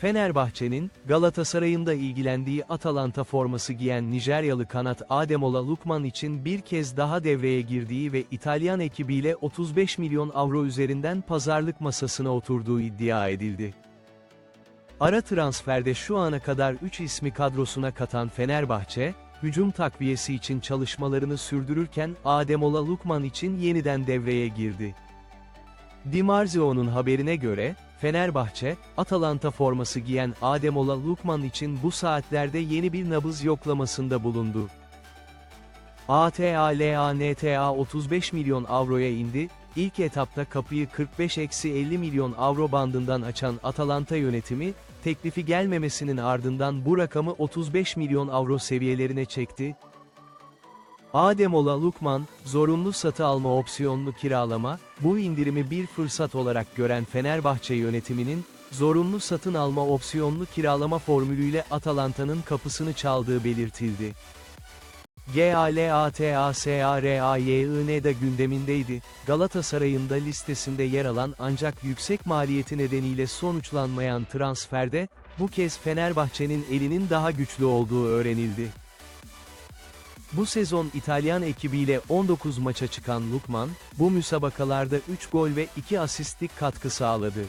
Fenerbahçe'nin, Galatasaray'ın da ilgilendiği Atalanta forması giyen Nijeryalı kanat Ademola Lukman için bir kez daha devreye girdiği ve İtalyan ekibiyle 35 milyon avro üzerinden pazarlık masasına oturduğu iddia edildi. Ara transferde şu ana kadar 3 ismi kadrosuna katan Fenerbahçe, hücum takviyesi için çalışmalarını sürdürürken Ademola Lukman için yeniden devreye girdi. Di Marzio'nun haberine göre, Fenerbahçe, Atalanta forması giyen Ademola Lukman için bu saatlerde yeni bir nabız yoklamasında bulundu. ATALANTA 35 milyon avroya indi, ilk etapta kapıyı 45-50 milyon avro bandından açan Atalanta yönetimi, teklifi gelmemesinin ardından bu rakamı 35 milyon avro seviyelerine çekti, Ademola Lukman, zorunlu satı alma opsiyonlu kiralama, bu indirimi bir fırsat olarak gören Fenerbahçe yönetiminin, zorunlu satın alma opsiyonlu kiralama formülüyle Atalanta'nın kapısını çaldığı belirtildi. GALATASARAYIN de gündemindeydi, Galatasaray'ın da listesinde yer alan ancak yüksek maliyeti nedeniyle sonuçlanmayan transferde, bu kez Fenerbahçe'nin elinin daha güçlü olduğu öğrenildi. Bu sezon İtalyan ekibiyle 19 maça çıkan Lukman, bu müsabakalarda 3 gol ve 2 asistlik katkı sağladı.